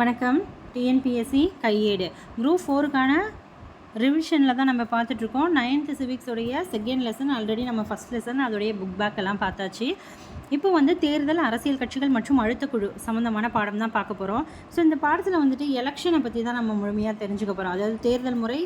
வணக்கம். டிஎன்பிஎஸ்சி கையேடு. குரூப் ஃபோருக்கான ரிவிஷனில் தான் நம்ம பார்த்துட்ருக்கோம். நைன்த்து சிவிக்ஸுடைய செகண்ட் லெசன் ஆல்ரெடி நம்ம ஃபஸ்ட் லெசன் அதோடைய புக் பேக் எல்லாம் பார்த்தாச்சு. இப்போ வந்து தேர்தல் அரசியல் கட்சிகள் மற்றும் அழுத்தக்குழு சம்மந்தமான பாடம் தான் பார்க்க போகிறோம் ஸோ இந்த பாடத்தில் வந்துட்டு எலெக்ஷனை பற்றி தான் நம்ம முழுமையாக தெரிஞ்சுக்க போகிறோம் அதாவது தேர்தல் முறை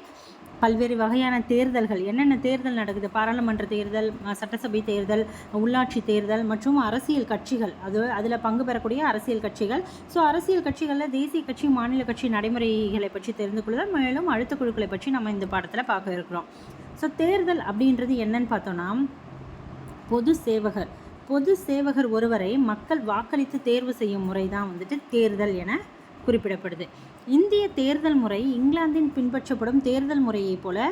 பல்வேறு வகையான தேர்தல்கள் என்னென்ன தேர்தல் நடக்குது? பாராளுமன்ற தேர்தல் சட்டசபை தேர்தல் உள்ளாட்சி தேர்தல் மற்றும் அரசியல் கட்சிகள். அது அதில் பங்கு பெறக்கூடிய அரசியல் கட்சிகள். ஸோ அரசியல் கட்சிகளில் தேசிய கட்சி மாநில கட்சி நடைமுறைகளை பற்றி தெரிந்து கொள்ளுதல். மேலும் அழுத்த குழுக்களை பற்றி நம்ம இந்த பாடத்தில் பார்க்க இருக்கிறோம். ஸோ தேர்தல் அப்படின்றது என்னன்னு பார்த்தோன்னா பொது சேவகர். பொது சேவகர் ஒருவரை மக்கள் வாக்களித்து தேர்வு செய்யும் முறை தான் வந்துட்டு தேர்தல் என குறிப்பிடப்படுது. இந்திய தேர்தல் முறை இங்கிலாந்தின் பின்பற்றப்படும் தேர்தல் முறையைப் போல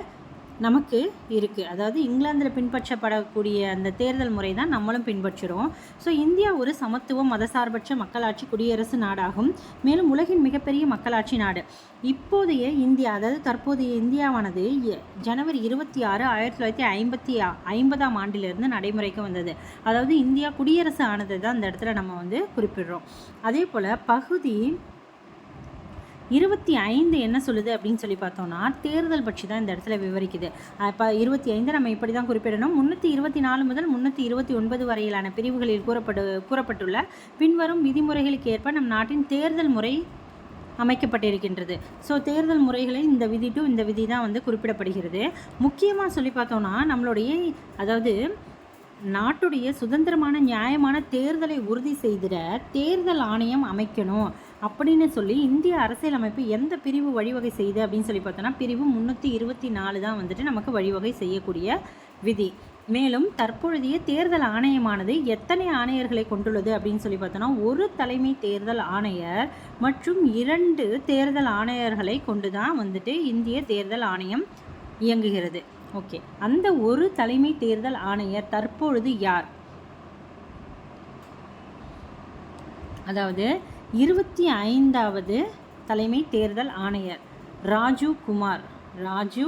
நமக்கு இருக்குது அதாவது இங்கிலாந்தில் பின்பற்றப்படக்கூடிய அந்த தேர்தல் முறை தான் நம்மளும் பின்பற்றுகிறோம் ஸோ இந்தியா ஒரு சமத்துவம் மதசார்பற்ற மக்களாட்சி குடியரசு நாடாகும். மேலும் உலகின் மிகப்பெரிய மக்களாட்சி நாடு. இப்போதைய இந்தியா அதாவது தற்போதைய இந்தியாவானது ஜனவரி இருபத்தி ஆறு ஆயிரத்தி தொள்ளாயிரத்தி ஐம்பத்தி ஐம்பதாம் ஆண்டிலிருந்து நடைமுறைக்கு வந்தது. அதாவது இந்தியா குடியரசு ஆனது தான் இந்த இடத்துல நம்ம வந்து குறிப்பிடுறோம். அதே போல் பகுதி இருபத்தி ஐந்து என்ன சொல்லுது அப்படின்னு சொல்லி பார்த்தோம்னா தேர்தல் பற்றி தான் இந்த இடத்துல விவரிக்குது. இப்போ இருபத்தி ஐந்து நம்ம இப்படி தான் குறிப்பிடணும். முந்நூற்றி இருபத்தி நாலு முதல் முந்நூற்றி இருபத்தி ஒன்பது வரையிலான பிரிவுகளில் கூறப்படு கூறப்பட்டுள்ள பின்வரும் விதிமுறைகளுக்கு ஏற்ப நம் நாட்டின் தேர்தல் முறை அமைக்கப்பட்டிருக்கின்றது. ஸோ தேர்தல் முறைகளில் இந்த விதி டு இந்த விதி தான் வந்து குறிப்பிடப்படுகிறது. முக்கியமாக சொல்லி பார்த்தோம்னா நம்மளுடைய அதாவது நாட்டுடைய சுதந்திரமான நியாயமான தேர்தலை உறுதி செய்திட தேர்தல் ஆணையம் அமைக்கணும். அப்படின்னு சொல்லி இந்திய அரசியலமைப்பு எந்த பிரிவு வழிவகை செய்யுது அப்படின்னு சொல்லி பார்த்தோன்னா பிரிவு முந்நூற்றி இருபத்தி நாலு தான் வந்துட்டு நமக்கு வழிவகை செய்யக்கூடிய விதி. மேலும் தற்பொழுதைய தேர்தல் ஆணையமானது எத்தனை ஆணையர்களை கொண்டுள்ளது அப்படின்னு சொல்லி பார்த்தோன்னா ஒரு தலைமை தேர்தல் ஆணையர் மற்றும் இரண்டு தேர்தல் ஆணையர்களை கொண்டு தான் வந்துட்டு இந்திய தேர்தல் ஆணையம் இயங்குகிறது. ஓகே. அந்த ஒரு தலைமை தேர்தல் ஆணையர் தற்பொழுது யார்? அதாவது இருபத்தி ஐந்தாவது தலைமை தேர்தல் ஆணையர் ராஜு குமார். ராஜு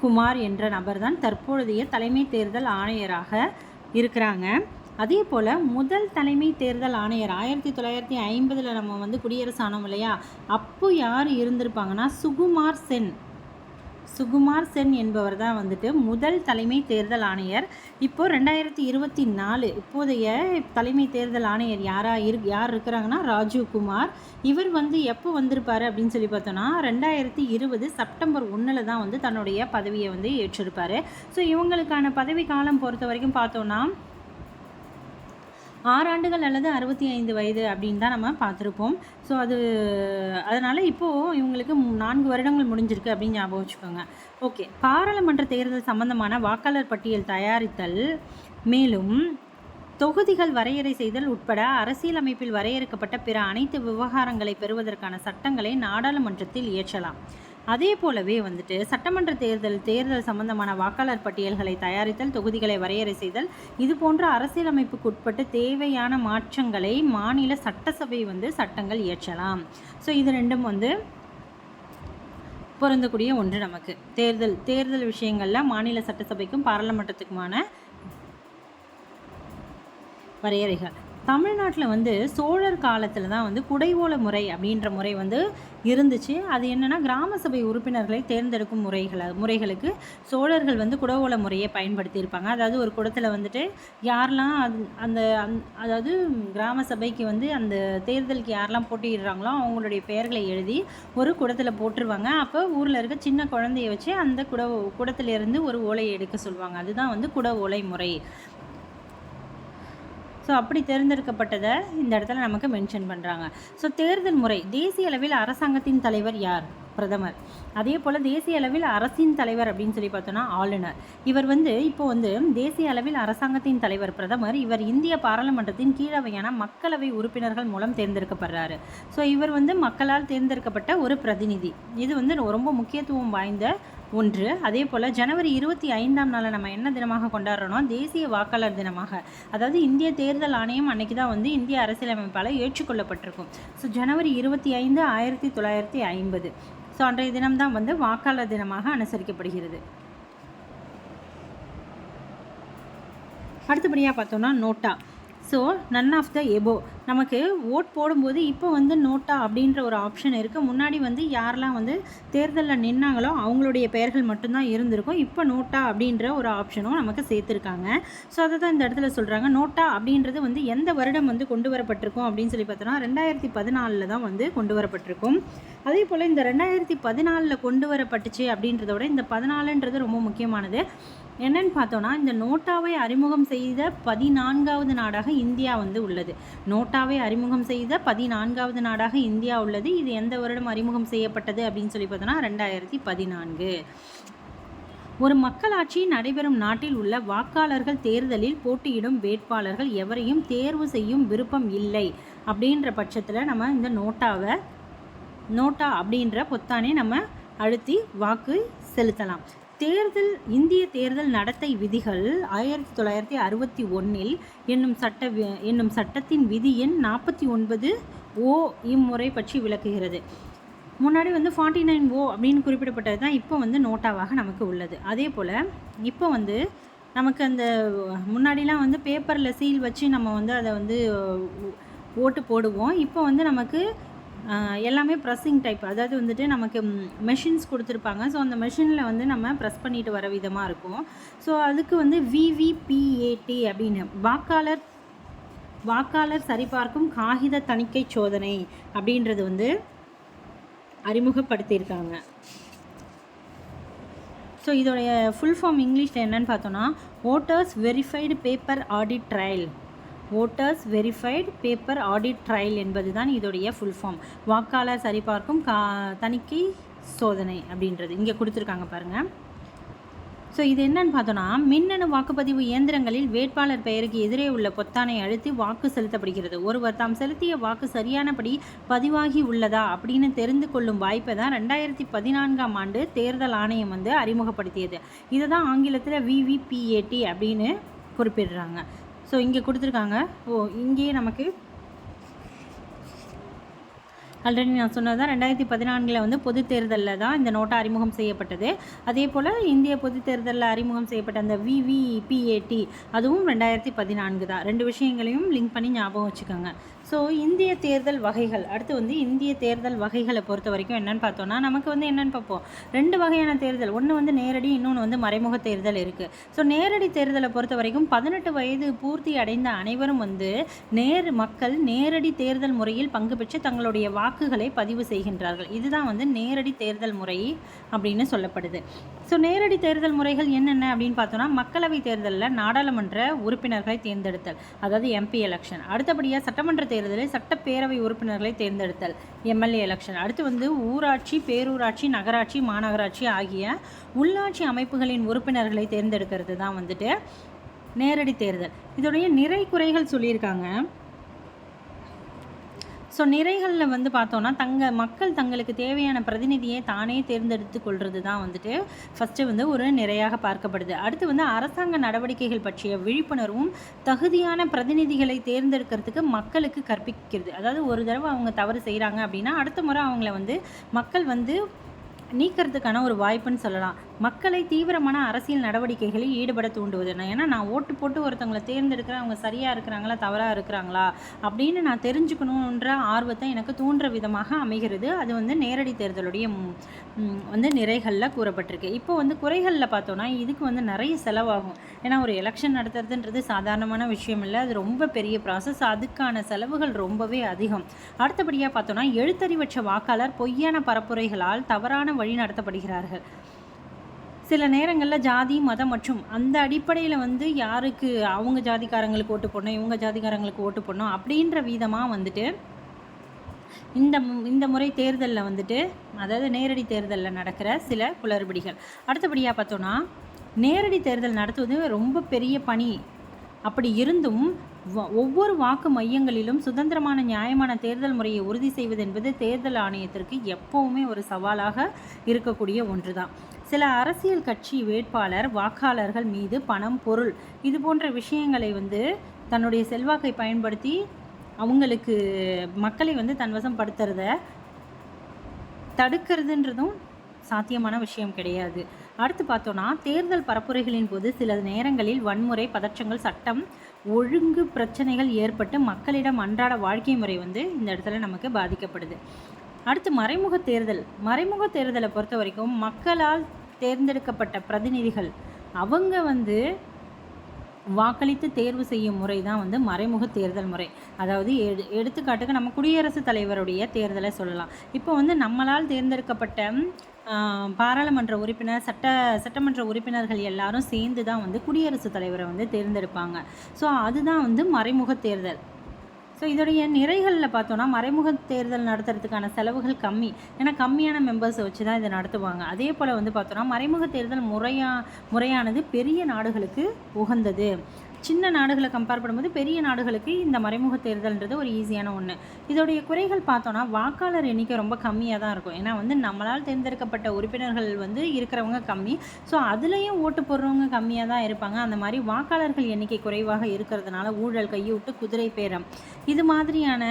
குமார் என்ற நபர் தான் தற்பொழுதைய தலைமை தேர்தல் ஆணையராக இருக்கிறாங்க. அதே போல் முதல் தலைமை தேர்தல் ஆணையர் ஆயிரத்தி தொள்ளாயிரத்தி ஐம்பதில் நம்ம வந்து குடியரசு ஆனோம் இல்லையா? அப்போ யார் இருந்திருப்பாங்கன்னா சுகுமார் சென். சுகுமார் சென் என்பவர் தான் வந்துட்டு முதல் தலைமை தேர்தல் ஆணையர். இப்போது ரெண்டாயிரத்தி இருபத்தி நாலு இப்போதைய தலைமை தேர்தல் ஆணையர் யாராக இரு யார் இருக்கிறாங்கன்னா ராஜீவ் குமார். இவர் வந்து எப்போ வந்திருப்பார் அப்படின்னு சொல்லி பார்த்தோன்னா ரெண்டாயிரத்தி இருபது செப்டம்பர் ஒன்றில் தான் வந்து தன்னுடைய பதவியை வந்து ஏற்றிருப்பார். ஸோ இவங்களுக்கான பதவி காலம் பொறுத்த வரைக்கும் பார்த்தோன்னா ஆறாண்டுகள் அல்லது அறுபத்தி ஐந்து வயது அப்படின்னு தான் நம்ம பார்த்துருப்போம். ஸோ அது அதனால் இப்போது இவங்களுக்கு மு- நான்கு வருடங்கள் முடிஞ்சிருக்கு அப்படின்னு ஞாபகம் வச்சுக்கோங்க. ஓகே பாராளுமன்ற தேர்தல் சம்பந்தமான வாக்காளர் பட்டியல் தயாரித்தல் மேலும் தொகுதிகள் வரையறை செய்தல் உட்பட அரசியலமைப்பில் வரையறுக்கப்பட்ட பிற அனைத்து விவகாரங்களை பெறுவதற்கான சட்டங்களை நாடாளுமன்றத்தில் இயற்றலாம். அதே போலவே வந்துட்டு சட்டமன்ற தேர்தல் தேர்தல் சம்பந்தமான வாக்காளர் பட்டியல்களை தயாரித்தல் தொகுதிகளை வரையறை செய்தல் இது போன்ற அரசியலமைப்புக்கு உட்பட்டு தேவையான மாற்றங்களை மாநில சட்டசபை வந்து சட்டங்கள் இயற்றலாம். ஸோ இது ரெண்டும் வந்து பொருந்தக்கூடிய ஒன்று நமக்கு. தேர்தல் தேர்தல் விஷயங்களில் மாநில சட்டசபைக்கும் பாராளுமன்றத்துக்குமான வரையறைகள். தமிழ்நாட்டில் வந்து சோழர் காலத்தில் தான் வந்து குடைவோல முறை அப்படின்ற முறை வந்து இருந்துச்சு. அது என்னென்னா கிராம சபை உறுப்பினர்களை தேர்ந்தெடுக்கும் முறைகளை முறைகளுக்கு சோழர்கள் வந்து குடவோல முறையை பயன்படுத்தியிருப்பாங்க. அதாவது ஒரு குடத்தில் வந்துட்டு யாரெல்லாம் அது அந்த அந் அதாவது கிராம சபைக்கு வந்து அந்த தேர்தலுக்கு யாரெல்லாம் போட்டியிடுறாங்களோ அவங்களுடைய பெயர்களை எழுதி ஒரு குடத்தில் போட்டுருவாங்க. அப்போ ஊரில் இருக்க சின்ன குழந்தைய வச்சு அந்த குட குடத்துலேருந்து ஒரு ஓலையை எடுக்க சொல்லுவாங்க. அதுதான் வந்து குட ஓலை முறை. ஸோ அப்படி தேர்ந்தெடுக்கப்பட்டதை இந்த இடத்துல நமக்கு மென்ஷன் பண்ணுறாங்க ஸோ தேர்தல் முறை தேசிய அளவில் அரசாங்கத்தின் தலைவர் யார்? பிரதமர். அதே போல் தேசிய அளவில் அரசின் தலைவர் அப்படின்னு சொல்லி பார்த்தோன்னா ஆளுநர். இவர் வந்து இப்போ வந்து தேசிய அளவில் அரசாங்கத்தின் தலைவர் பிரதமர். இவர் இந்திய பாராளுமன்றத்தின் கீழவையான மக்களவை உறுப்பினர்கள் மூலம் தேர்ந்தெடுக்கப்படுறாரு. ஸோ இவர் வந்து மக்களால் தேர்ந்தெடுக்கப்பட்ட ஒரு பிரதிநிதி. இது வந்து ரொம்ப முக்கியத்துவம் வாய்ந்த ஒன்று. அதே போல் ஜனவரி இருபத்தி ஐந்தாம் நாளை நம்ம என்ன தினமாக கொண்டாடுறோம் தேசிய வாக்காளர் தினமாக. அதாவது இந்திய தேர்தல் ஆணையம் அன்னைக்கு தான் வந்து இந்திய அரசியலமைப்பால் ஏற்றுக்கொள்ளப்பட்டிருக்கும். ஸோ ஜனவரி இருபத்தி ஐந்து ஆயிரத்தி தொள்ளாயிரத்தி ஐம்பது. ஸோ அன்றைய தினம்தான் வந்து வாக்காளர் தினமாக அனுசரிக்கப்படுகிறது. அடுத்தபடியாக பார்த்தோம்னா NOTA. So none of the above நமக்கு ஓட் போடும்போது இப்போ வந்து நோட்டா அப்படின்ற ஒரு ஆப்ஷன் இருக்குது முன்னாடி வந்து யாரெல்லாம் வந்து தேர்தலில் நின்னாங்களோ அவங்களுடைய பெயர்கள் மட்டும்தான் இருந்திருக்கும். இப்போ நோட்டா அப்படின்ற ஒரு ஆப்ஷனும் நமக்கு சேர்த்துருக்காங்க. ஸோ அதை தான் இந்த இடத்துல சொல்கிறாங்க நோட்டா அப்படின்றது வந்து எந்த வருடம் வந்து கொண்டு வரப்பட்டிருக்கும் அப்படின்னு சொல்லி பார்த்தோன்னா ரெண்டாயிரத்தி பதினாலில் தான் வந்து கொண்டு வரப்பட்டிருக்கும். அதே போல் இந்த ரெண்டாயிரத்தி பதினாலில் கொண்டு வரப்பட்டுச்சு அப்படின்றத விட இந்த பதினாலுன்றது ரொம்ப முக்கியமானது. என்னன்னு பார்த்தோன்னா இந்த நோட்டாவை அறிமுகம் செய்த பதினான்காவது நாடாக இந்தியா வந்து உள்ளது. நோட்டா நோட்டாவை அறிமுகம் செய்த பதினான்காவது நாடாக இந்தியா உள்ளது. இது எந்த வருடம் அறிமுகம் செய்யப்பட்டது அப்படின்னு சொல்லி பார்த்தோன்னா ரெண்டாயிரத்தி பதினான்கு. ஒரு மக்களாட்சி நடைபெறும் நாட்டில் உள்ள வாக்காளர்கள் தேர்தலில் போட்டியிடும் வேட்பாளர்கள் எவரையும் தேர்வு செய்யும் விருப்பம் இல்லை அப்படின்ற பட்சத்தில் நம்ம இந்த நோட்டாவை நோட்டா அப்படின்ற பொத்தானே நம்ம அழுத்தி வாக்கு செலுத்தலாம். தேர்தல் இந்திய தேர்தல் நடத்தை விதிகள் ஆயிரத்தி தொள்ளாயிரத்தி அறுபத்தி ஒன்றில் என்னும் சட்ட வி- என்னும் சட்டத்தின் விதி எண் நாற்பத்தி ஒன்பது ஓ இம்முறை பற்றி விளக்குகிறது. முன்னாடி வந்து ஃபார்ட்டி நைன் ஓ அப்படின்னு குறிப்பிடப்பட்டது தான் இப்போ வந்து நோட்டாவாக நமக்கு உள்ளது. அதே போல் இப்போ வந்து நமக்கு அந்த முன்னாடிலாம் வந்து பேப்பரில் சீல் வச்சு நம்ம வந்து அதை வந்து ஓட்டு போடுவோம். இப்போ வந்து நமக்கு எல்லாமே ப்ரெஸ்ஸிங் டைப் அதாவது வந்துட்டு நமக்கு மெஷின்ஸ் கொடுத்துருப்பாங்க. ஸோ அந்த மெஷினில் வந்து நம்ம ப்ரெஸ் பண்ணிட்டு வர விதமாக இருக்கும். ஸோ அதுக்கு வந்து விவிபிஏடி அப்படின்னு. வாக்காளர் வாக்காளர் சரிபார்க்கும் காகித தணிக்கை சோதனை அப்படின்றது வந்து அறிமுகப்படுத்தியிருக்காங்க. ஸோ இதோடைய ஃபுல் ஃபார்ம் இங்கிலீஷில் என்னன்னு பார்த்தோன்னா voters verified paper audit trail voters verified paper audit trail என்பது தான் இதோடைய ஃபுல் ஃபார்ம் வாக்காளர் சரிபார்க்கும் கா தணிக்கை சோதனை அப்படின்றது. இங்கே கொடுத்துருக்காங்க பாருங்கள் ஸோ இது என்னன்னு பார்த்தோன்னா மின்னணு வாக்குப்பதிவு இயந்திரங்களில் வேட்பாளர் பெயருக்கு எதிரே உள்ள பொத்தானை அழுத்தி வாக்கு செலுத்தப்படுகிறது. ஒருவர் தாம் செலுத்திய வாக்கு சரியானபடி பதிவாகி உள்ளதா அப்படின்னு தெரிந்து கொள்ளும் வாய்ப்பை தான் ரெண்டாயிரத்தி பதினான்காம் ஆண்டு தேர்தல் ஆணையம் வந்து அறிமுகப்படுத்தியது. இதை தான் ஆங்கிலத்தில் விவிபிஏடி அப்படின்னு குறிப்பிடுறாங்க. ஸோ இங்கே கொடுத்துருக்காங்க. ஓ இங்கேயே நமக்கு ஆல்ரெடி நான் சொன்னது தான் ரெண்டாயிரத்தி பதினான்கில் வந்து பொது தேர்தலில் தான் இந்த நோட்டை அறிமுகம் செய்யப்பட்டது. அதே போல் இந்திய பொது தேர்தலில் அறிமுகம் செய்யப்பட்ட அந்த விவிபிஏடி அதுவும் ரெண்டாயிரத்தி பதினான்கு தான். ரெண்டு விஷயங்களையும் லிங்க் பண்ணி ஞாபகம் வச்சுக்கோங்க. ஸோ இந்திய தேர்தல் வகைகள் அடுத்து வந்து இந்திய தேர்தல் வகைகளை பொறுத்த வரைக்கும் என்னென்னு பார்த்தோன்னா நமக்கு வந்து என்னென்னு பார்ப்போம். ரெண்டு வகையான தேர்தல் ஒன்று வந்து நேரடி இன்னொன்று வந்து மறைமுக தேர்தல் இருக்குது ஸோ நேரடி தேர்தலை பொறுத்த வரைக்கும் பதினெட்டு வயது பூர்த்தி அடைந்த அனைவரும் வந்து நேர் மக்கள் நேரடி தேர்தல் முறையில் பங்கு பெற்று தங்களுடைய வாக்குகளை பதிவு செய்கின்றார்கள். இதுதான் வந்து நேரடி தேர்தல் முறை அப்படின்னு சொல்லப்படுது. ஸோ நேரடி தேர்தல் முறைகள் என்னென்ன அப்படின்னு பார்த்தோன்னா மக்களவை தேர்தலில் நாடாளுமன்ற உறுப்பினர்களை தேர்ந்தெடுத்தல் அதாவது எம்பி எலெக்ஷன் அடுத்தபடியாக சட்டமன்ற தேர்தலில் சட்டப்பேரவை உறுப்பினர்களை தேர்ந்தெடுத்தல். MLA election. அடுத்து வந்து ஊராட்சி பேரூராட்சி நகராட்சி மாநகராட்சி ஆகிய உள்ளாட்சி அமைப்புகளின் உறுப்பினர்களை தேர்ந்தெடுக்கிறது தான் வந்துட்டு நேரடி தேர்தல். இதோடைய நிறை குறைகள் சொல்லியிருக்காங்க. ஸோ நிறைகளில் வந்து பார்த்தோன்னா தங்க மக்கள் தங்களுக்கு தேவையான பிரதிநிதியை தானே தேர்ந்தெடுத்து கொள்வது தான் வந்துட்டு ஃபஸ்ட்டு வந்து ஒரு நிறையாக பார்க்கப்படுது. அடுத்து வந்து அரசாங்க நடவடிக்கைகள் பற்றிய விழிப்புணர்வும் தகுதியான பிரதிநிதிகளை தேர்ந்தெடுக்கிறதுக்கு மக்களுக்கு கற்பிக்கிறது. அதாவது ஒரு தடவை அவங்க தவறு செய்கிறாங்க அப்படின்னா அடுத்த முறை அவங்கள வந்து மக்கள் வந்து நீக்கிறதுக்கான ஒரு வாய்ப்புன்னு சொல்லலாம். மக்களை தீவிரமான அரசியல் நடவடிக்கைகளில் ஈடுபட தூண்டுவது நான் ஏன்னா நான் ஓட்டு போட்டு ஒருத்தவங்களை தேர்ந்தெடுக்கிறேன் அவங்க சரியாக இருக்கிறாங்களா தவறாக இருக்கிறாங்களா அப்படின்னு நான் தெரிஞ்சுக்கணுன்ற ஆர்வத்தை எனக்கு தூண்டுற விதமாக அமைகிறது. அது வந்து நேரடி தேர்தலுடைய வந்து நிறைகளில் கூறப்பட்டிருக்கு. இப்போ வந்து குறைகளில் பார்த்தோன்னா இதுக்கு வந்து நிறைய செலவாகும். ஏன்னா ஒரு எலெக்ஷன் நடத்துறதுன்றது சாதாரணமான விஷயம் இல்லை. அது ரொம்ப பெரிய ப்ராசஸ் அதுக்கான செலவுகள் ரொம்பவே அதிகம். அடுத்தபடியாக பார்த்தோன்னா எழுத்தறிவற்ற வாக்காளர் பொய்யான பரப்புரைகளால் தவறான வழி நடத்தப்படுகிறார்கள். சில நேரங்களில் ஜாதி மதம் மற்றும் அந்த அடிப்படையில் வந்து யாருக்கு அவங்க ஜாதிக்காரங்களுக்கு ஓட்டு போடணும் இவங்க ஜாதிக்காரங்களுக்கு ஓட்டு போடணும் அப்படின்ற விதமாக வந்துட்டு இந்த இந்த முறை தேர்தலில் வந்துட்டு அதாவது நேரடி தேர்தலில் நடக்கிற சில குளறுபடிகள். அடுத்தபடியாக பார்த்தோன்னா நேரடி தேர்தல் நடத்துவது ரொம்ப பெரிய பணி. அப்படி இருந்தும் ஒவ்வொரு வாக்கு மையங்களிலும் சுதந்திரமான நியாயமான தேர்தல் முறையை உறுதி செய்வது என்பது தேர்தல் ஆணையத்திற்கு எப்போவுமே ஒரு சவாலாக இருக்கக்கூடிய ஒன்று தான் சில அரசியல் கட்சி வேட்பாளர் வாக்காளர்கள் மீது பணம் பொருள் இது போன்ற விஷயங்களை வந்து தன்னுடைய செல்வாக்கை பயன்படுத்தி அவங்களுக்கு மக்களை வந்து தன்வசம் படுத்துறத தடுக்கிறதுன்றதும் சாத்தியமான விஷயம் கிடையாது. அடுத்து பார்த்தோன்னா தேர்தல் பரப்புரைகளின் போது சில நேரங்களில் வன்முறை பதற்றங்கள் சட்டம் ஒழுங்கு பிரச்சனைகள் ஏற்பட்டு மக்களிடம் அன்றாட வாழ்க்கை முறை வந்து இந்த இடத்துல நமக்கு பாதிக்கப்படுது. அடுத்து மறைமுக தேர்தல். மறைமுக தேர்தலை பொறுத்த வரைக்கும் மக்களால் தேர்ந்தெடுக்கப்பட்ட பிரதிநிதிகள் அவங்க வந்து வாக்களித்து தேர்வு செய்யும் முறை தான் வந்து மறைமுக தேர்தல் முறை. அதாவது எடு எடுத்துக்காட்டுக்கு நம்ம குடியரசுத் தலைவருடைய தேர்தலை சொல்லலாம். இப்போ வந்து நம்மளால் தேர்ந்தெடுக்கப்பட்ட பாராளுமன்ற உறுப்பினர் சட்ட சட்டமன்ற உறுப்பினர்கள் எல்லாரும் சேர்ந்து தான் வந்து குடியரசுத் தலைவரை வந்து தேர்ந்தெடுப்பாங்க. ஸோ அதுதான் வந்து மறைமுக தேர்தல். ஸோ இதோடைய நிறைகளில் பார்த்தோன்னா மறைமுக தேர்தல் நடத்துறதுக்கான செலவுகள் கம்மி. ஏன்னா கம்மியான மெம்பர்ஸை வச்சு தான் இதை நடத்துவாங்க. அதே போல் வந்து பார்த்தோன்னா மறைமுக தேர்தல் முறையா முறையானது பெரிய நாடுகளுக்கு உகந்தது. சின்ன நாடுகளை கம்பேர் பண்ணும்போது பெரிய நாடுகளுக்கு இந்த மறைமுக தேர்தல்ன்றது ஒரு ஈஸியான ஒன்று இதோடைய குறைகள் பார்த்தோன்னா வாக்காளர் எண்ணிக்கை ரொம்ப கம்மியாக தான் இருக்கும். ஏன்னா வந்து நம்மளால் தேர்ந்தெடுக்கப்பட்ட உறுப்பினர்கள் வந்து இருக்கிறவங்க கம்மி. ஸோ அதுலேயும் ஓட்டு போடுறவங்க கம்மியாக தான் இருப்பாங்க. அந்த மாதிரி வாக்காளர்கள் எண்ணிக்கை குறைவாக இருக்கிறதுனால ஊழல் கையூட்டு குதிரை பேரம். இது மாதிரியான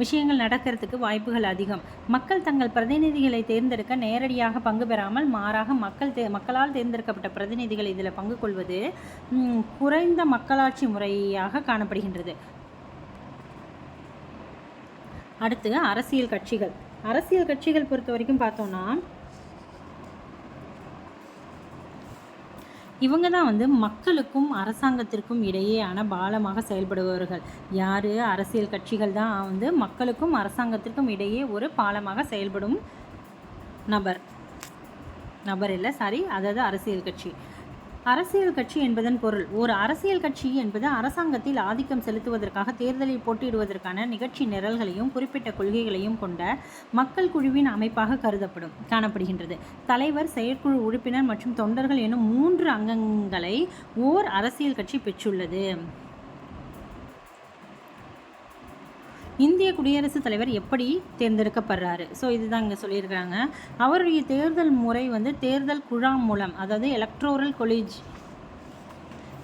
விஷயங்கள் நடக்கிறதுக்கு வாய்ப்புகள் அதிகம். மக்கள் தங்கள் பிரதிநிதிகளை தேர்ந்தெடுக்க நேரடியாக பங்கு பெறாமல் மாறாக மக்கள் தே மக்களால் தேர்ந்தெடுக்கப்பட்ட பிரதிநிதிகள் இதில் பங்கு கொள்வது குறைந்த மக்களாட்சி முறையாக காணப்படுகின்றது. அடுத்து அரசியல் கட்சிகள். அரசியல் கட்சிகள் பொறுத்த வரைக்கும் பார்த்தோன்னா இவங்க தான் வந்து மக்களுக்கும் அரசாங்கத்திற்கும் இடையேயான பாலமாக செயல்படுபவர்கள். யார்? அரசியல் கட்சிகள் தான் வந்து மக்களுக்கும் அரசாங்கத்திற்கும் இடையே ஒரு பாலமாக செயல்படும் நபர். நபர் இல்லை சாரி அதாவது அரசியல் கட்சி. அரசியல் கட்சி என்பதன் பொருள். ஒரு அரசியல் கட்சி என்பது அரசாங்கத்தில் ஆதிக்கம் செலுத்துவதற்காக தேர்தலில் போட்டியிடுவதற்கான நிகழ்ச்சி நிரல்களையும் குறிப்பிட்ட கொள்கைகளையும் கொண்ட மக்கள் குழுவின் அமைப்பாக கருதப்படும் காணப்படுகின்றது. தலைவர் செயற்குழு உறுப்பினர் மற்றும் தொண்டர்கள் எனும் மூன்று அங்கங்களை ஓர் அரசியல் கட்சி பெற்றுள்ளது. இந்திய குடியரசுத் தலைவர் எப்படி தேர்ந்தெடுக்கப்படுறாரு? ஸோ இதுதான் இங்கே சொல்லியிருக்கிறாங்க. அவருடைய தேர்தல் முறை வந்து தேர்தல் குழாம் மூலம் அதாவது எலக்ட்ரோரல் கொலேஜ்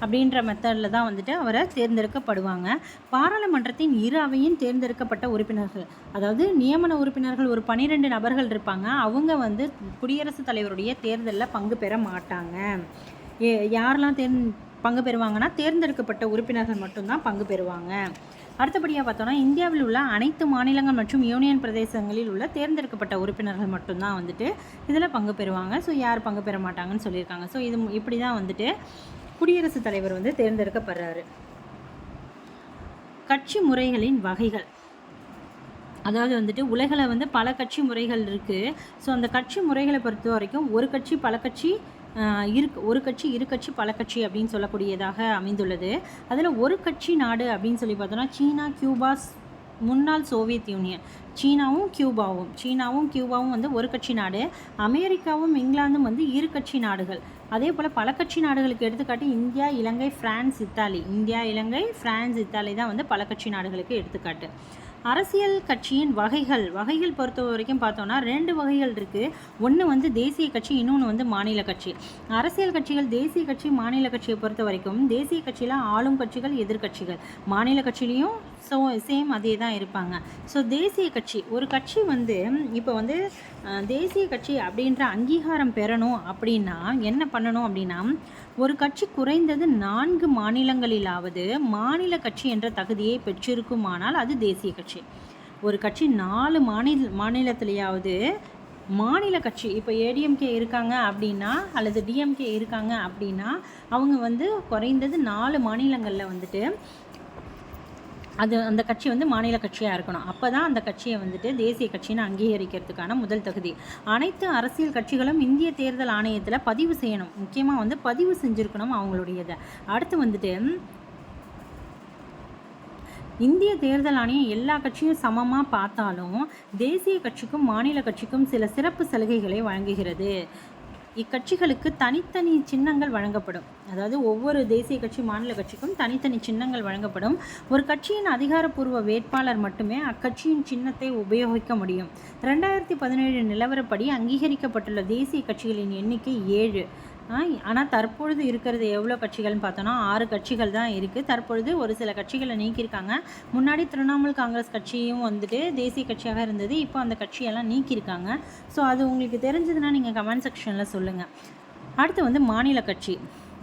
அப்படின்ற மெத்தடில் தான் வந்துட்டு அவரை தேர்ந்தெடுக்கப்படுவாங்க. பாராளுமன்றத்தின் இரு அவையின் தேர்ந்தெடுக்கப்பட்ட உறுப்பினர்கள் அதாவது நியமன உறுப்பினர்கள் ஒரு பனிரெண்டு நபர்கள் இருப்பாங்க. அவங்க வந்து குடியரசுத் தலைவருடைய தேர்தலில் பங்கு பெற மாட்டாங்க. யாரெல்லாம் தேர் பங்கு பெறுவாங்கன்னா தேர்ந்தெடுக்கப்பட்ட உறுப்பினர்கள் மட்டும்தான் பங்கு பெறுவாங்க. அடுத்தபடியாக பார்த்தோன்னா இந்தியாவில் உள்ள அனைத்து மாநிலங்கள் மற்றும் யூனியன் பிரதேசங்களில் உள்ள தேர்ந்தெடுக்கப்பட்ட உறுப்பினர்கள் மட்டும்தான் வந்துட்டு இதில் பங்கு பெறுவாங்க. ஸோ யார் பங்கு பெற மாட்டாங்கன்னு சொல்லியிருக்காங்க. ஸோ இது இப்படி தான் வந்துட்டு குடியரசுத் தலைவர் வந்து தேர்ந்தெடுக்கப்படுறாரு. கட்சி முறைகளின் வகைகள். அதாவது வந்துட்டு உலகில் வந்து பல கட்சி முறைகள் இருக்குது ஸோ அந்த கட்சி முறைகளை பொறுத்த வரைக்கும் ஒரு கட்சி பல கட்சி இரு ஒரு கட்சி இரு கட்சி பல கட்சி அப்படின்னு சொல்லக்கூடியதாக அமைந்துள்ளது. அதில் ஒரு கட்சி நாடு அப்படின்னு சொல்லி பார்த்தோன்னா சீனா கியூபாஸ் முன்னாள் சோவியத் யூனியன். சீனாவும் கியூபாவும் சீனாவும் கியூபாவும் வந்து ஒரு கட்சி நாடு. அமெரிக்காவும் இங்கிலாந்தும் வந்து இரு கட்சி நாடுகள். அதே போல் பல கட்சி நாடுகளுக்கு எடுத்துக்காட்டு India Ilangai France Italy. India Ilangai France Italy தான் வந்து பல கட்சி நாடுகளுக்கு எடுத்துக்காட்டு. அரசியல் கட்சியின் வகைகள். வகைகள் பொறுத்த வரைக்கும் பார்த்தோன்னா ரெண்டு வகைகள் இருக்குது ஒன்று வந்து தேசிய கட்சி இன்னொன்று வந்து மாநில கட்சி. அரசியல் கட்சிகள் தேசிய கட்சி மாநில கட்சியை பொறுத்த வரைக்கும் தேசிய கட்சியில் ஆளும் கட்சிகள் எதிர்கட்சிகள். மாநில கட்சியிலையும் ஸோ சேம் அதே தான் இருப்பாங்க. ஸோ தேசிய கட்சி. ஒரு கட்சி வந்து இப்போ வந்து தேசிய கட்சி அப்படின்ற அங்கீகாரம் பெறணும் அப்படின்னா என்ன பண்ணணும் அப்படின்னா ஒரு கட்சி குறைந்தது நான்கு மாநிலங்களிலாவது மாநில கட்சி என்ற தகுதியை பெற்றிருக்குமானால் அது தேசிய கட்சி. ஒரு கட்சி நாலு மாநில மாநிலத்திலேயாவது மாநில கட்சி இப்போ ஏடிஎம்கே இருக்காங்க அப்படின்னா அல்லது டிஎம்கே இருக்காங்க அப்படின்னா அவங்க வந்து குறைந்தது நாலு மாநிலங்களில் வந்துட்டு அது அந்த கட்சி வந்து மாநில கட்சியாக இருக்கணும். அப்போ தான் அந்த கட்சியை வந்துட்டு தேசிய கட்சின்னு அங்கீகரிக்கிறதுக்கான முதல் தகுதி. அனைத்து அரசியல் கட்சிகளும் இந்திய தேர்தல் ஆணையத்தில் பதிவு செய்யணும். முக்கியமாக வந்து பதிவு செஞ்சுருக்கணும் அவங்களுடையதை. அடுத்து வந்துட்டு இந்திய தேர்தல் ஆணையம் எல்லா கட்சியும் சமமாக பார்த்தாலும் தேசிய கட்சிக்கும் மாநில கட்சிக்கும் சில சிறப்பு சலுகைகளை வழங்குகிறது. இக்கட்சிகளுக்கு தனித்தனி சின்னங்கள் வழங்கப்படும். அதாவது ஒவ்வொரு தேசிய கட்சி மாநில கட்சிக்கும் தனித்தனி சின்னங்கள் வழங்கப்படும். ஒரு கட்சியின் அதிகாரப்பூர்வ வேட்பாளர் மட்டுமே அக்கட்சியின் சின்னத்தை உபயோகிக்க முடியும். ரெண்டாயிரத்தி பதினேழு நிலவரப்படி அங்கீகரிக்கப்பட்டுள்ள தேசிய கட்சிகளின் எண்ணிக்கை ஏழு. ஆனால் தற்பொழுது இருக்கிறது எவ்வளோ கட்சிகள்னு பார்த்தோன்னா ஆறு கட்சிகள் தான் இருக்குது தற்பொழுது ஒரு சில கட்சிகளை நீக்கியிருக்காங்க. முன்னாடி திரிணாமுல் காங்கிரஸ் கட்சியும் வந்துட்டு தேசிய கட்சியாக இருந்தது. இப்போ அந்த கட்சியெல்லாம் நீக்கியிருக்காங்க. ஸோ அது உங்களுக்கு தெரிஞ்சதுன்னா நீங்கள் கமெண்ட் செக்ஷனில் சொல்லுங்கள் அடுத்து வந்து மாநில கட்சி.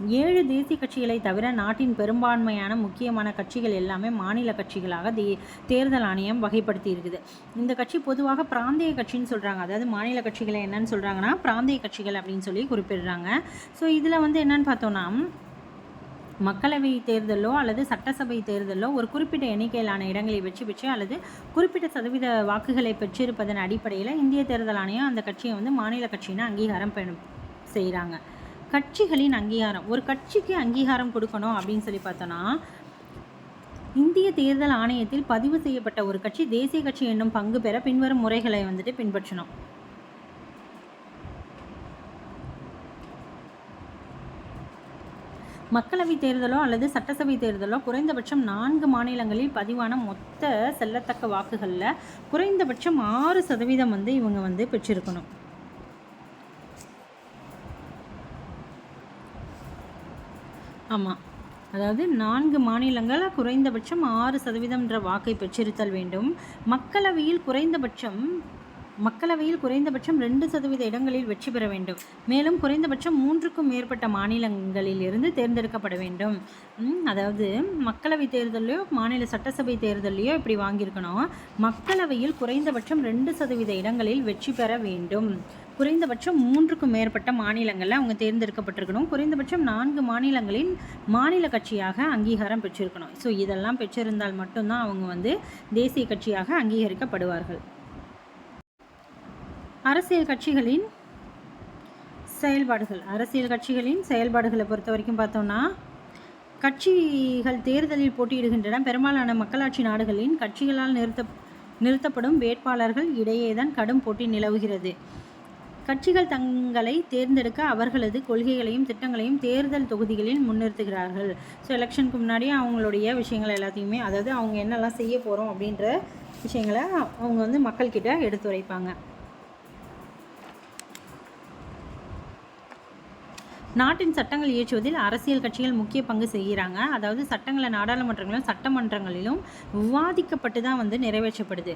ஏழு தேசிய கட்சிகளை தவிர நாட்டின் பெரும்பான்மையான முக்கியமான கட்சிகள் எல்லாமே மாநில கட்சிகளாக தே தேர்தல் ஆணையம் வகைப்படுத்தி இருக்குது. இந்த கட்சி பொதுவாக பிராந்திய கட்சின்னு சொல்கிறாங்க அதாவது மாநில கட்சிகளை என்னன்னு சொல்கிறாங்கன்னா பிராந்திய கட்சிகள் அப்படின்னு சொல்லி குறிப்பிடுறாங்க. ஸோ இதில் வந்து என்னன்னு பார்த்தோன்னா மக்களவை தேர்தலோ அல்லது சட்டசபை தேர்தலோ ஒரு குறிப்பிட்ட எண்ணிக்கையிலான இடங்களை வெற்றி பெற்று அல்லது குறிப்பிட்ட சதவீத வாக்குகளை பெற்றிருப்பதன் அடிப்படையில் இந்திய தேர்தல் ஆணையம் அந்த கட்சியை வந்து மாநில கட்சின்னு அங்கீகாரம் செய்கிறாங்க கட்சிகளின் அங்கீகாரம் ஒரு கட்சிக்கு அங்கீகாரம் கொடுக்கணும் அப்படின்னு சொல்லி பார்த்தோன்னா இந்திய தேர்தல் ஆணையத்தில் பதிவு செய்யப்பட்ட ஒரு கட்சி தேசிய கட்சி என்னும் பங்கு பெற பின்வரும் முறைகளை வந்துட்டு பின்பற்றணும். மக்களவை தேர்தலோ அல்லது சட்டசபை தேர்தலோ குறைந்தபட்சம் நான்கு மாநிலங்களில் பதிவான மொத்த செல்லத்தக்க வாக்குகளில் குறைந்தபட்சம் ஆறு சதவீதம் வந்து இவங்க வந்து பெற்றிருக்கணும். ஆமாம் அதாவது நான்கு மாநிலங்கள் குறைந்தபட்சம் ஆறு சதவீதம்ன்ற வாக்கை பெற்றிருத்தல் வேண்டும். மக்களவையில் குறைந்தபட்சம் மக்களவையில் குறைந்தபட்சம் ரெண்டு சதவீத இடங்களில் வெற்றி பெற வேண்டும். மேலும் குறைந்தபட்சம் மூன்றுக்கும் மேற்பட்ட மாநிலங்களில் இருந்து தேர்ந்தெடுக்கப்பட வேண்டும். அதாவது மக்களவை தேர்தலையோ மாநில சட்டசபை தேர்தலையோ இப்படி வாங்கியிருக்கணும். மக்களவையில் குறைந்தபட்சம் ரெண்டு சதவீத இடங்களில் வெற்றி பெற வேண்டும். குறைந்தபட்சம் மூன்றுக்கும் மேற்பட்ட மாநிலங்களில் அவங்க தேர்ந்தெடுக்கப்பட்டிருக்கணும். குறைந்தபட்சம் நான்கு மாநிலங்களின் மாநில கட்சியாக அங்கீகாரம் பெற்றிருக்கணும். ஸோ இதெல்லாம் பெற்றிருந்தால் மட்டும்தான் அவங்க வந்து தேசிய கட்சியாக அங்கீகரிக்கப்படுவார்கள். அரசியல் கட்சிகளின் செயல்பாடுகள். அரசியல் கட்சிகளின் செயல்பாடுகளை பொறுத்த வரைக்கும் பார்த்தோம்னா கட்சிகள் தேர்தலில் போட்டியிடுகின்றன. பெரும்பாலான மக்களாட்சி நாடுகளின் கட்சிகளால் நிறுத்த நிறுத்தப்படும் வேட்பாளர்கள் இடையேதான் கடும் போட்டி நிலவுகிறது. கட்சிகள் தங்களை தேர்ந்தெடுக்க அவர்களது கொள்கைகளையும் திட்டங்களையும் தேர்தல் தொகுதிகளில் முன்னிறுத்துகிறார்கள். ஸோ எலெக்ஷனுக்கு முன்னாடி அவங்களுடைய விஷயங்கள் எல்லாத்தையுமே அதாவது அவங்க என்னெல்லாம் செய்ய போகிறோம் அப்படின்ற விஷயங்களை அவங்க வந்து மக்கள்கிட்ட எடுத்துரைப்பாங்க. நாட்டின் சட்டங்கள் இயற்றுவதில் அரசியல் கட்சிகள் முக்கிய பங்கு செய்கிறாங்க. அதாவது சட்டங்களை நாடாளுமன்றங்களிலும் சட்டமன்றங்களிலும் விவாதிக்கப்பட்டு தான் வந்து நிறைவேற்றப்படுது.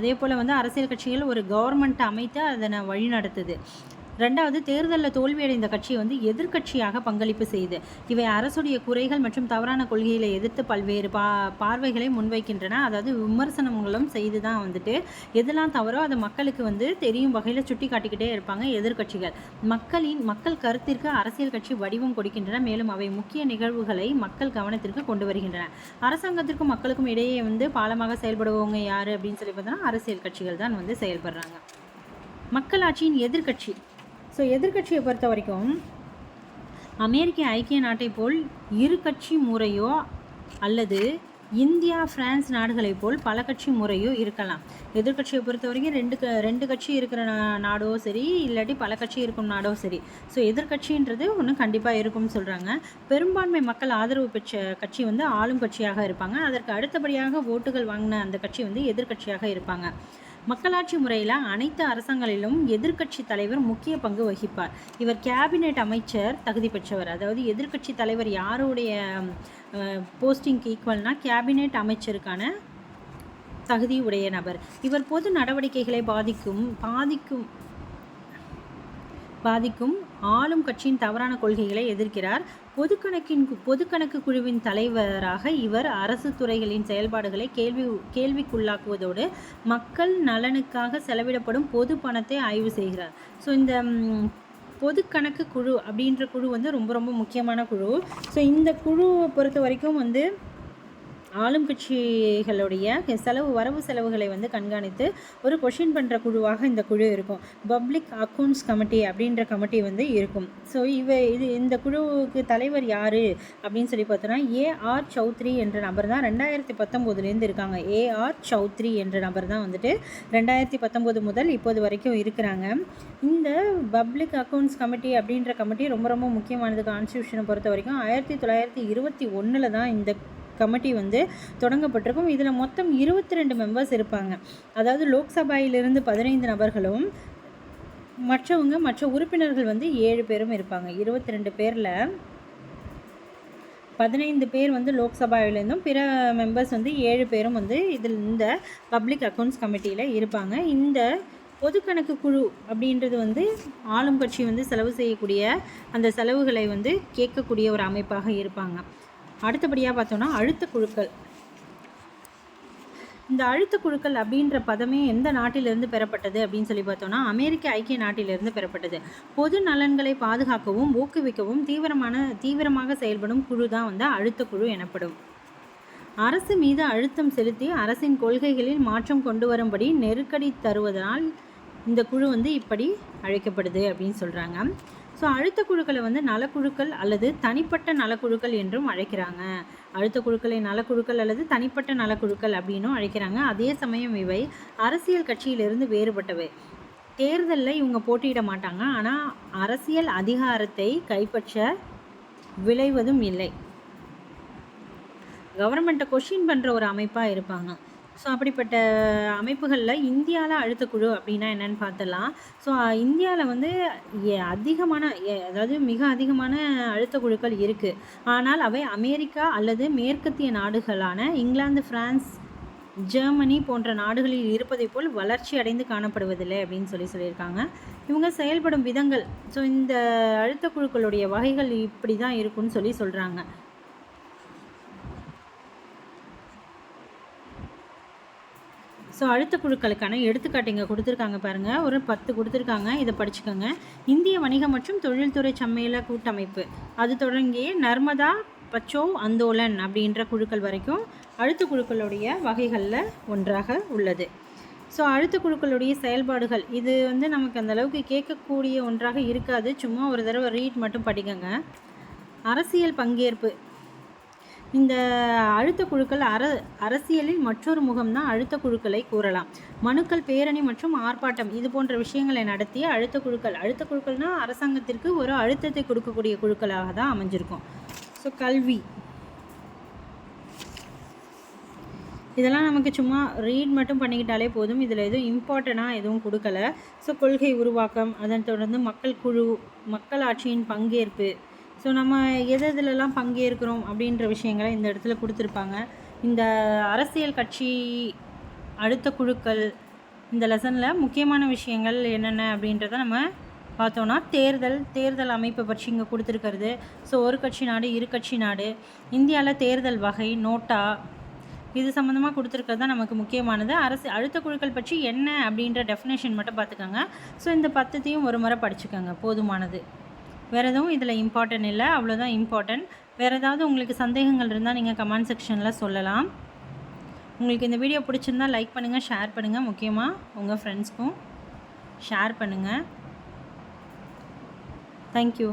அதே போல் வந்து அரசியல் கட்சிகள் ஒரு கவர்மெண்ட் அமைத்து அதனை வழிநடத்துது. ரெண்டாவது தேர்தலில் தோல்வியடைந்த கட்சி வந்து எதிர்கட்சியாக பங்களிப்பு செய்து இவை அரசுடைய குறைகள் மற்றும் தவறான கொள்கைகளை எதிர்த்து பல்வேறு பா பார்வைகளை முன்வைக்கின்றன. அதாவது விமர்சனங்களும் செய்து தான் வந்துட்டு எதெல்லாம் தவறோ அதை மக்களுக்கு வந்து தெரியும் வகையில் சுட்டி காட்டிக்கிட்டே இருப்பாங்க எதிர்கட்சிகள் மக்களின் மக்கள் கருத்திற்கு அரசியல் கட்சி வடிவம் கொடுக்கின்றன. மேலும் அவை முக்கிய நிகழ்வுகளை மக்கள் கவனத்திற்கு கொண்டு வருகின்றன. அரசாங்கத்திற்கும் மக்களுக்கும் இடையே வந்து பாலமாக செயல்படுவவங்க யார் அப்படின்னு சொல்லி பார்த்தோன்னா அரசியல் கட்சிகள் தான் வந்து செயல்படுறாங்க. மக்களாட்சியின் எதிர்கட்சி ஸோ எதிர்கட்சியை பொறுத்த வரைக்கும் அமெரிக்க ஐக்கிய நாட்டை போல் இரு கட்சி முறையோ அல்லது இந்தியா பிரான்ஸ் நாடுகளைப் போல் பல கட்சி முறையோ இருக்கலாம். எதிர்கட்சியை பொறுத்த வரைக்கும் ரெண்டு க ரெண்டு கட்சி இருக்கிற நாடோ சரி இல்லாட்டி பல கட்சி இருக்கும் நாடோ சரி. ஸோ எதிர்கட்சின்றது ஒன்று கண்டிப்பாக இருக்கும்னு சொல்கிறாங்க பெரும்பான்மை மக்கள் ஆதரவு பெற்ற கட்சி வந்து ஆளும் கட்சியாக இருப்பாங்க. அதற்கு அடுத்தபடியாக ஓட்டுகள் வாங்கின அந்த கட்சி வந்து எதிர்கட்சியாக இருப்பாங்க. மக்களாட்சி முறையில் அனைத்து அரசாங்கங்களிலும் எதிர்க்கட்சி தலைவர் முக்கிய பங்கு வகிப்பார். இவர் கேபினெட் அமைச்சர் தகுதி பெற்றவர். அதாவது எதிர்க்கட்சி தலைவர் யாருடைய போஸ்டிங்க்கு ஈக்குவல்னால் கேபினெட் அமைச்சருக்கான தகுதி உடைய நபர். இவர் பொது நடவடிக்கைகளை பாதிக்கும் பாதிக்கும் பாதிக்கும் ஆளும் கட்சியின் தவறான கொள்கைகளை எதிர்க்கிறார். பொதுக்கணக்கின் பொதுக்கணக்கு குழுவின் தலைவராக இவர் அரசு துறைகளின் செயல்பாடுகளை கேள்வி கேள்விக்குள்ளாக்குவதோடு மக்கள் நலனுக்காக செலவிடப்படும் பொது பணத்தை ஆய்வு செய்கிறார். ஸோ இந்த பொது கணக்கு குழு அப்படின்ற குழு வந்து ரொம்ப ரொம்ப முக்கியமான குழு. ஸோ இந்த குழுவை பொறுத்த வரைக்கும் வந்து ஆளும் கட்சிகளுடைய செலவு வரவு செலவுகளை வந்து கண்காணித்து ஒரு கொஷின் பண்ணுற குழுவாக இந்த குழு இருக்கும். பப்ளிக் அக்கௌண்ட்ஸ் கமிட்டி அப்படின்ற கமிட்டி வந்து இருக்கும். ஸோ இவ இது இந்த குழுவுக்கு தலைவர் யார்? அப்படின்னு சொல்லி பார்த்தோன்னா ஏஆர் சௌத்ரி என்ற நபர் தான் ரெண்டாயிரத்தி பத்தொம்போதுலேருந்து இருக்காங்க. ஏஆர் சௌத்ரி என்ற நபர் தான் வந்துட்டு ரெண்டாயிரத்தி பத்தொம்போது முதல் இப்போது வரைக்கும் இருக்கிறாங்க. இந்த பப்ளிக் அக்கௌண்ட்ஸ் கமிட்டி அப்படின்ற கமிட்டி ரொம்ப ரொம்ப முக்கியமானது கான்ஸ்டியூஷனை பொறுத்த வரைக்கும் ஆயிரத்தி தொள்ளாயிரத்தி இருபத்தி ஒன்றில் தான் இந்த கமிட்டி வந்து தொடங்கப்பட்டிருக்கும். இதில் மொத்தம் இருபத்தி ரெண்டு மெம்பர்ஸ் இருப்பாங்க. அதாவது லோக்சபாயிலிருந்து பதினைந்து நபர்களும் மற்றவங்க மற்ற உறுப்பினர்கள் வந்து ஏழு பேரும் இருப்பாங்க. இருபத்தி ரெண்டு பேரில் பதினைந்து பேர் வந்து லோக்சபாவிலேருந்தும் பிற மெம்பர்ஸ் வந்து ஏழு பேரும் வந்து இதில் இந்த பப்ளிக் அக்கௌண்ட்ஸ் கமிட்டியில் இருப்பாங்க. இந்த பொதுக்கணக்கு குழு அப்படின்றது வந்து ஆளும் கட்சி வந்து செலவு செய்யக்கூடிய அந்த செலவுகளை வந்து கேட்கக்கூடிய ஒரு அமைப்பாக இருப்பாங்க. அடுத்தபடியாக பார்த்தோன்னா அழுத்த குழுக்கள். இந்த அழுத்த குழுக்கள் அப்படின்ற பதமே எந்த நாட்டிலிருந்து பெறப்பட்டது அப்படின்னு சொல்லி பார்த்தோம்னா அமெரிக்க ஐக்கிய நாட்டிலிருந்து பெறப்பட்டது. பொது நலன்களை பாதுகாக்கவும் ஊக்குவிக்கவும் தீவிரமான தீவிரமாக செயல்படும் குழு தான் வந்து அழுத்த குழு எனப்படும். அரசு மீது அழுத்தம் செலுத்தி அரசின் கொள்கைகளில் மாற்றம் கொண்டு வரும்படி நெருக்கடி தருவதனால் இந்த குழு வந்து இப்படி அழைக்கப்படுது அப்படின்னு சொல்கிறாங்க ஸோ அழுத்த குழுக்களை வந்து நலக்குழுக்கள் அல்லது தனிப்பட்ட நலக்குழுக்கள் என்றும் அழைக்கிறாங்க. அழுத்த குழுக்களை நலக்குழுக்கள் அல்லது தனிப்பட்ட நலக்குழுக்கள் அப்படின்னும் அழைக்கிறாங்க. அதே சமயம் இவை அரசியல் கட்சியிலிருந்து வேறுபட்டவை. தேர்தலில் இவங்க போட்டியிட மாட்டாங்க. ஆனால் அரசியல் அதிகாரத்தை கைப்பற்ற விளைவதும் இல்லை. கவர்மெண்ட்டை கொஷின் பண்ணுற ஒரு அமைப்பாக இருப்பாங்க. ஸோ அப்படிப்பட்ட அமைப்புகளில் இந்தியாவில் அழுத்தக்குழு அப்படின்னா என்னென்னு பார்த்துடலாம். ஸோ இந்தியாவில் வந்து அதிகமான அதாவது மிக அதிகமான அழுத்த குழுக்கள் இருக்குது ஆனால் அவை அமெரிக்கா அல்லது மேற்கத்திய நாடுகளான இங்கிலாந்து ஃப்ரான்ஸ் ஜெர்மனி போன்ற நாடுகளில் இருப்பதை போல் வளர்ச்சி அடைந்து காணப்படுவதில்லை அப்படின்னு சொல்லி சொல்லியிருக்காங்க. இவங்க செயல்படும் விதங்கள் ஸோ இந்த அழுத்த குழுக்களுடைய வகைகள் இப்படி தான் இருக்குன்னு சொல்லி சொல்கிறாங்க ஸோ அழுத்த குழுக்களுக்கான எடுத்துக்காட்டு இங்கே கொடுத்துருக்காங்க பாருங்கள் ஒரு பத்து கொடுத்துருக்காங்க. இதை படிச்சுக்கோங்க. இந்திய வணிக மற்றும் தொழில்துறை சம்மேள கூட்டமைப்பு. அது தொடங்கி நர்மதா பச்சோ அந்தோலன் அப்படின்ற குழுக்கள் வரைக்கும் அழுத்த குழுக்களுடைய வகைகளில் ஒன்றாக உள்ளது. ஸோ அழுத்த குழுக்களுடைய செயல்பாடுகள். இது வந்து நமக்கு அந்த அளவுக்கு கேட்கக்கூடிய ஒன்றாக இருக்காது. சும்மா ஒரு தடவை ரீட் மட்டும் படிக்கங்க. அரசியல் பங்கேற்பு. இந்த அழுத்த குழுக்கள் அர அரசியலில் மற்றொரு முகம்தான் அழுத்த குழுக்களை கூறலாம். மனுக்கள் பேரணி மற்றும் ஆர்ப்பாட்டம் இது போன்ற விஷயங்களை நடத்திய அழுத்த குழுக்கள். அழுத்த குழுக்கள்னால் அரசாங்கத்திற்கு ஒரு அழுத்தத்தை கொடுக்கக்கூடிய குழுக்களாக தான் அமைஞ்சிருக்கும். ஸோ கல்வி. இதெல்லாம் நமக்கு சும்மா ரீட் மட்டும் பண்ணிக்கிட்டாலே போதும். இதில் எதுவும் இம்பார்ட்டண்ட்டாக எதுவும் கொடுக்கல. ஸோ கொள்கை உருவாக்கம் அதன் தொடர்ந்து மக்கள் குழு மக்களாட்சியின் பங்கேற்பு ஸோ நம்ம எது எதுலலாம் பங்கேற்கிறோம் அப்படின்ற விஷயங்களை இந்த இடத்துல கொடுத்துருப்பாங்க. இந்த அரசியல் கட்சி அடுத்த குழுக்கள் இந்த லெசனில் முக்கியமான விஷயங்கள் என்னென்ன அப்படின்றத நம்ம பார்த்தோன்னா தேர்தல் தேர்தல் அமைப்பை பற்றி இங்கே கொடுத்துருக்கிறது. ஸோ ஒரு கட்சி நாடு இரு கட்சி நாடு. இந்தியாவில் தேர்தல் வகை நோட்டா இது சம்மந்தமாக கொடுத்துருக்கிறது தான் நமக்கு முக்கியமானது. அரசு அழுத்த குழுக்கள் பற்றி என்ன அப்படின்ற டெஃபினேஷன் மட்டும் பார்த்துக்கோங்க. ஸோ இந்த பத்தத்தையும் ஒரு முறை படிச்சுக்கோங்க. போதுமானது. வேறு எதுவும் இதில் இம்பார்ட்டன்ட் இல்லை. அவ்வளோதான் இம்பார்ட்டன்ட் வேறு ஏதாவது உங்களுக்கு சந்தேகங்கள் இருந்தால் நீங்கள் கமெண்ட் செக்ஷனில் சொல்லலாம். உங்களுக்கு இந்த வீடியோ பிடிச்சிருந்தால் லைக் பண்ணுங்கள் ஷேர் பண்ணுங்கள் முக்கியமாக உங்கள் ஃப்ரெண்ட்ஸ்க்கும் ஷேர் பண்ணுங்கள் தேங்க்யூ